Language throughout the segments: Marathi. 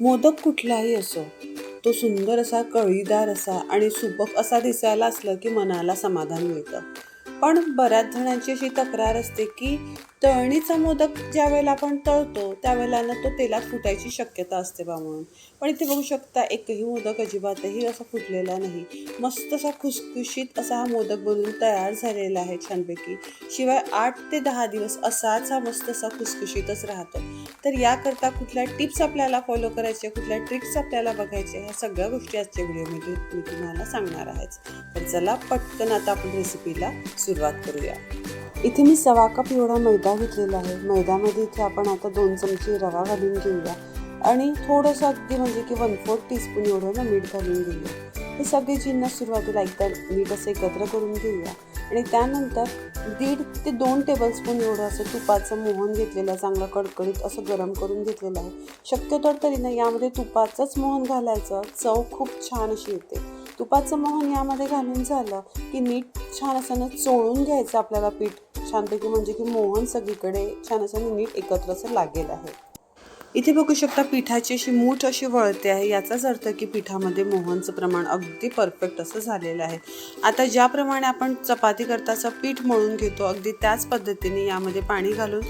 मोदक कुठलाही असो तो सुंदर असा कळीदार असा आणि सुबक असा दिसायला असलं की मनाला समाधान मिळतं. पण बऱ्याच जणांची अशी तक्रार असते की तळणीचा मोदक ज्या वेळेला आपण तळतो त्यावेळेला ना तो तेलात फुटायची शक्यता असते बा म्हणून. पण इथे बघू शकता एकही मोदक अजिबातही असा फुटलेला नाही. मस्त असा खुसखुशीत असा हा मोदक बनवून तयार झालेला आहे छानपैकी. शिवाय आठ ते दहा दिवस असाच हा मस्त असा खुसखुशीतच राहतो. तर याकरता कुठल्या टिप्स आपल्याला फॉलो करायचे कुठल्या ट्रिक्स आपल्याला बघायचे ह्या सगळ्या गोष्टी आजच्या व्हिडिओमध्ये मी तुम्हाला सांगणार आहेच तर चला पटकन आता आपण रेसिपीला सुरुवात करूया. इथे मी सवा कप एवढा मैदा घेतलेला आहे. मैद्यामध्ये इथे आपण आता दोन चमचे रवा घालून घेऊया आणि थोडंसं अगदी म्हणजे की वन फोर्थ टीस्पून एवढं ना मीठ घालून घेऊया. हे सगळे जिन्नस सुरुवातीला एकदा मीठ असं एकत्र करून घेऊया. आणि त्यानंतर दीड ते दोन टेबलस्पून एवढं असं तुपाचं मोहन घेतलेलं आहे चांगलं कडकडीत असं गरम करून घेतलेलं आहे. शक्यतो तरी ना यामध्ये तुपाचंच मोहन घालायचं. चव खूप छान अशी येते. तुपाचं मोहन यामध्ये घालून झालं की नीट छान असं चोळून घ्यायचं आपल्याला पीठ. छानपैकी म्हणजे की मोहन सगळीकडे छान असं नीट एकत्र असं लागेल आहे. इथे बघू शकता पिठाची अशी मूठ अशी वळते आहे. याचाच अर्थ की पिठामध्ये मोहनचं प्रमाण अगदी परफेक्ट असं झालेलं आहे. आता ज्याप्रमाणे आपण चपाती करता पीठ मळून घेतो अगदी त्याच पद्धतीने यामध्ये पाणी घालून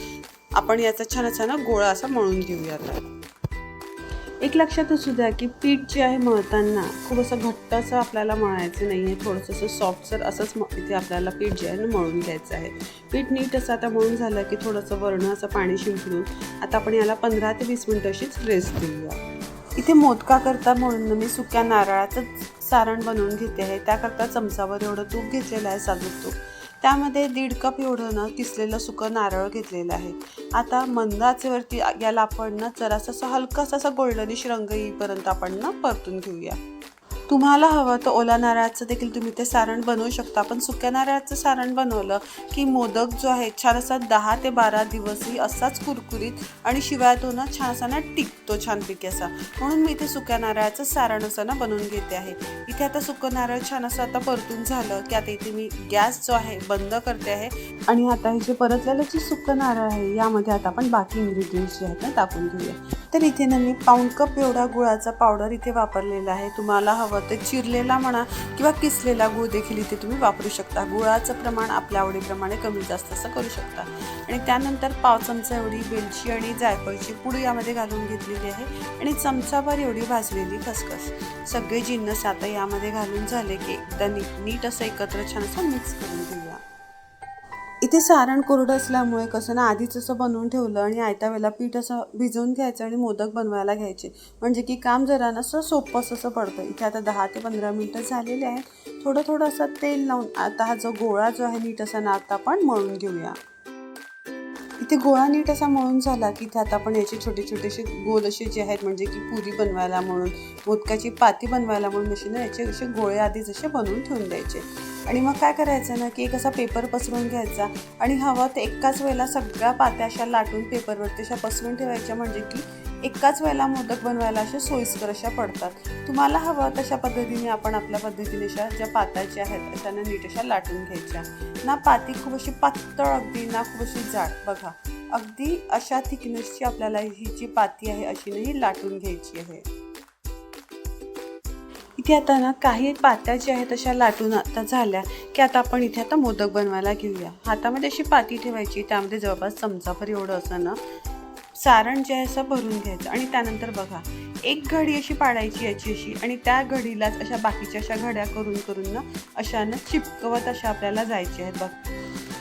आपण याचा छान छान गोळा असा मळून घेऊया आता एक लक्षात असू द्या की पीठ जे आहे मळताना खूप असं घट्ट असं आपल्याला मळायचं नाही आहे थोडंसं असं सॉफ्टसर असंच म इथे आपल्याला पीठ जे आहे ना मळून घ्यायचं आहे. पीठ नीट असं आता मळून झालं की थोडंसं वरणं असं पाणी शिंपडून आता आपण याला पंधरा ते वीस मिनटं अशीच रेस्ट देऊया. इथे मोदका करता म्हणून मी सुक्या नारळाचं सारण बनवून घेते आहे. त्याकरता चमचावर एवढं तूप घेतलेलं आहे साजूक तूप. त्यामध्ये दीड कप एवढं ना किसलेलं सुकं नारळ घेतलेलं आहे. आता मंदाचेवरती याला आपण ना जरासा असा हलकासा असा गोल्डनिश रंग येईपर्यंत आपण ना परतून घेऊया. तुम्हाला हवं तर ओला नारळाचं देखील तुम्ही ते सारण बनवू शकता. पण सुक्या नारळाचं सारण बनवलं की मोदक जो आहे छान असा दहा ते बारा दिवसही असाच कुरकुरीत आणि शिवाय तो ना छान असा ना टिकतो छानपैकी असा. म्हणून मी इथे सुक्या नारळाचं सारण असं ना बनवून घेते आहे. इथे आता सुकं नारळ छान असं आता परतून झालं की आता इथे मी गॅस जो आहे बंद करते आहे. आणि आता हे जे परतलेलं जे सुकं नारळ आहे यामध्ये आता आपण बाकी इन्ग्रेडियंट्स जे आहेत ना टाकून घेऊया. तर इथे ना मी पाऊण कप एवढा गुळाचा पावडर इथे वापरलेला आहे. तुम्हाला हवं तर चिरलेला म्हणा किंवा किसलेला गुळ देखील इथे तुम्ही वापरू शकता. गुळाचं प्रमाण आपल्या आवडीप्रमाणे कमी जास्त असं करू शकता. आणि त्यानंतर पाव चमचा एवढी वेलची आणि जायफळची पूड यामध्ये घालून घेतलेली आहे. आणि चमचाभर एवढी भाजलेली खसखस. सगळे जिन्नस आता यामध्ये घालून झाले की एकदा नीट नीट असं एकत्र छान असं मिक्स करून घेऊया. इथे सारण कोरडं असल्यामुळे कसं ना आधीच असं बनवून ठेवलं आणि आयत्या वेळेला पीठ असं भिजवून घ्यायचं आणि मोदक बनवायला घ्यायचे. म्हणजे की काम जरा ना असं सोपं असं पडतं. इथे आता दहा ते पंधरा मिनटं झालेले आहे थोडं थोडं असं तेल लावून आता हा जो गोळा जो आहे नीट असा ना आता आपण मळून घेऊया. इथे गोळा नीट असा मळून झाला की इथे आता आपण याचे छोटे छोटेसे गोल असे जे आहेत म्हणजे की पुरी बनवायला म्हणून मोदकाची पाती बनवायला म्हणून असे ना याचे असे गोळे आधी जसे बनवून ठेवून द्यायचे. आणि मग काय करायचं ना की एक असा पेपर पसरून घ्यायचा आणि हवा तर एकाच वेळेला सगळ्या पात्या अशा लाटून पेपरवरती अशा पसरून ठेवायच्या म्हणजे की एकाच वेळेला मोदक बनवायला अशा सोयीस्कर अशा पडतात. तुम्हाला हवं तशा पद्धतीने आपण आपल्या पद्धतीने अशा ज्या पात्या आहेत त्यांना नीट अशा लाटून घ्यायच्या. ना पाती खूप अशी पातळ अगदी ना खूप अशी जाड. बघा अगदी अशा थिकनेसची आपल्याला ही जी पाती आहे अशी नाही लाटून घ्यायची आहे. इथे आता ना काही पात्या ज्या आहेत अशा लाटून आता झाल्या की आता आपण इथे आता मोदक बनवायला घेऊया. हातामध्ये अशी पाती ठेवायची त्यामध्ये जवळपास चमचाभर एवढं असं ना सारण जे आहे असं भरून घ्यायचं. आणि त्यानंतर बघा एक घडी अशी पाडायची याची अशी आणि त्या घडीलाच अशा बाकीच्या अशा घड्या करून करून ना अशा ना चिपकवत अशा आपल्याला जायची आहेत बघ.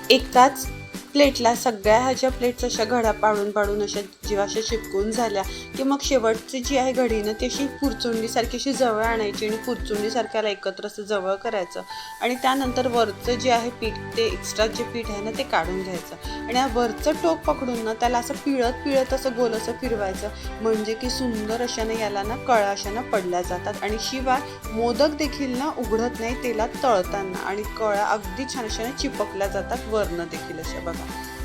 एकाच प्लेटला सगळ्या ह्याच्या प्लेट्स अशा घड्या पाडून पाडून अशा जीवाशा अशा चिपकून झाल्या की मग शेवटची जी आहे घडी ना ती अशी पुरचुंडीसारखी अशी जवळ आणायची आणि पुरचुंडीसारख्याला एकत्र असं जवळ करायचं. आणि त्यानंतर वरचं जे आहे पीठ ते एक्स्ट्रा जे पीठ आहे ना ते काढून घ्यायचं. आणि या वरचं टोक पकडून ना त्याला असं पिळत पिळत असं गोल असं फिरवायचं. म्हणजे की सुंदर अशानं याला ना कळा अशानं पडल्या जातात. आणि शिवाय मोदक देखील ना उघडत नाही तेलात तळताना. आणि कळा अगदी छान अशाने चिपकल्या जातात वरनं देखील अशा बघा.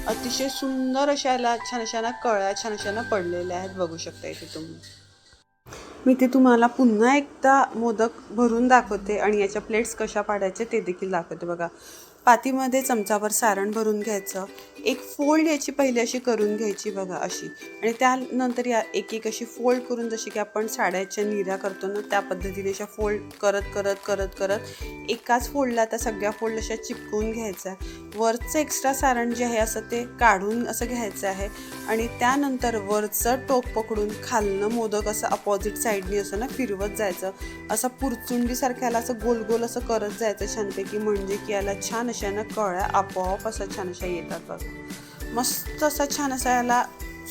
अतिशय सुंदर अशा याला छान अशा कळ्या छान अशा पडलेल्या आहेत. बघू शकता इथे तुम्ही. मी ते तुम्हाला पुन्हा एकदा मोदक भरून दाखवते आणि याच्या प्लेट्स कशा पाडायचे ते देखील दाखवते बघा. पातीमध्ये चमचावर सारण भरून घ्यायचं. एक फोल्ड याची पहिली अशी करून घ्यायची बघा अशी. आणि त्यानंतर या एक एक अशी फोल्ड करून जशी की आपण साड्याच्या निऱ्या करतो ना त्या पद्धतीने अशा फोल्ड करत करत करत करत एकाच फोल्डला त्या सगळ्या फोल्ड अशा चिपकून घ्यायचा. वरचं एक्स्ट्रा सारण जे आहे असं ते काढून असं घ्यायचं आहे. आणि त्यानंतर वरचं टोक पकडून खालनं मोदक असं अपोजिट साईडनी असं ना फिरवत जायचं. असं पुरचुंडीसारख्याला असं गोल गोल असं करत जायचं छानपैकी. म्हणजे की याला छान अशा ना कळ्या आपोआप असं छान अशा येतात मस्त असा छान असा याला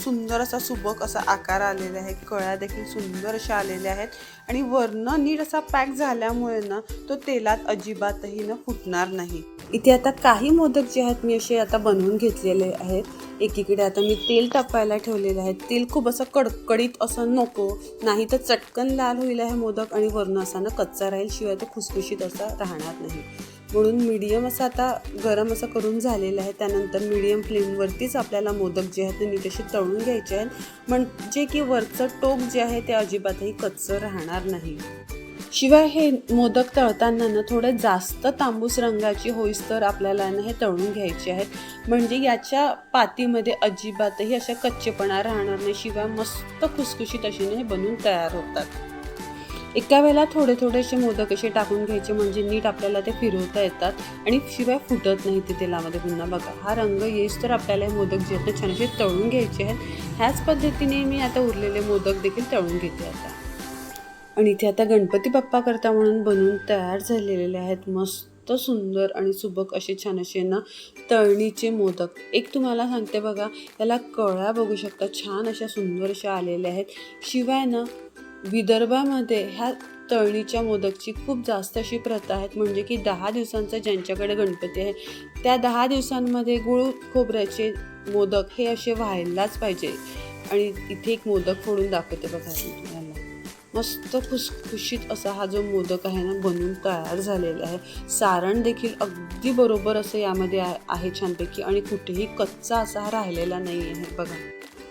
सुंदर असा सुबक असा आकार आलेला आहे कळ्या देखील सुंदर अशा आलेल्या आहेत. आणि वरनं नीट असा पॅक झाल्यामुळे ना तो तेलात अजिबातही ना फुटणार नाही. इथे आता काही मोदक जे आहेत मी असे आता बनवून घेतलेले आहेत. एकीकडे आता मी तेल तापायला ठेवलेलं आहे. तेल खूप असं कडकडीत असं नको. नाही तर चटकन लाल होईल आहे मोदक आणि वरणं असा ना कच्चा राहील शिवाय तो खुसखुशीत असा राहणार नाही. म्हणून मीडियम असं आता गरम असं करून झालेलं आहे. त्यानंतर मीडियम फ्लेमवरतीच आपल्याला मोदक जे आहेत ते नीट असे तळून घ्यायचे आहेत. म्हणजे की वरचं टोक जे आहे ते अजिबातही कच्चं राहणार नाही. शिवाय हे मोदक तळताना ना थोडं जास्त तांबूस रंगाची होईस तर आपल्याला ना हे तळून घ्यायचे आहेत. म्हणजे याच्या पातीमध्ये अजिबातही अशा कच्चेपणा राहणार नाही. शिवाय मस्त खुसखुशीत अशी हे बनून तयार होतात. एका वेळेला थोडे थोडे असे मोदक असे टाकून घ्यायचे. म्हणजे नीट आपल्याला ते फिरवता येतात. आणि शिवाय फुटत नाही ते तेलामध्ये पुन्हा. बघा हा रंग येईस तर आपल्याला हे मोदक जे आहेत छान असे तळून घ्यायचे आहेत. ह्याच पद्धतीने मी आता उरलेले मोदक देखील तळून घेते आता. आणि इथे आता गणपती बाप्पा करता म्हणून बनवून तयार झालेले आहेत. मस्त सुंदर आणि सुबक असे छान असे ना तळणीचे मोदक. एक तुम्हाला सांगते बघा त्याला कळ्या बघू शकता. छान अशा सुंदर अशा आलेल्या आहेत. शिवाय ना विदर्भामध्ये ह्या तळणीच्या मोदकची खूप जास्त अशी प्रथा आहेत. म्हणजे की दहा दिवसांचा ज्यांच्याकडे गणपती आहे त्या दहा दिवसांमध्ये गुळ खोबऱ्याचे मोदक हे असे व्हायलाच पाहिजे. आणि इथे एक मोदक फोडून दाखवते बघा. मस्त खुसखुशीत असा हा जो मोदक आहे ना बनून तयार झालेला आहे. सारण देखील अगदी बरोबर असं यामध्ये आहे आहे छानपैकी आणि कुठेही कच्चा असा हा राहिलेला नाही आहे बघा.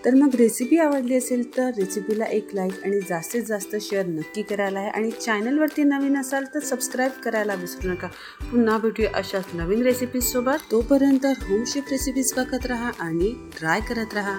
तर मग रेसिपी आवडली असेल तर रेसिपीला एक लाईक आणि जास्तीत जास्त शेअर नक्की करायला आहे. आणि चॅनलवरती नवीन असाल तर सबस्क्राईब करायला विसरू नका. पुन्हा भेटूया अशाच नवीन रेसिपीजसोबत तोपर्यंत होम शेफ रेसिपीज बघत राहा आणि ट्राय करत राहा.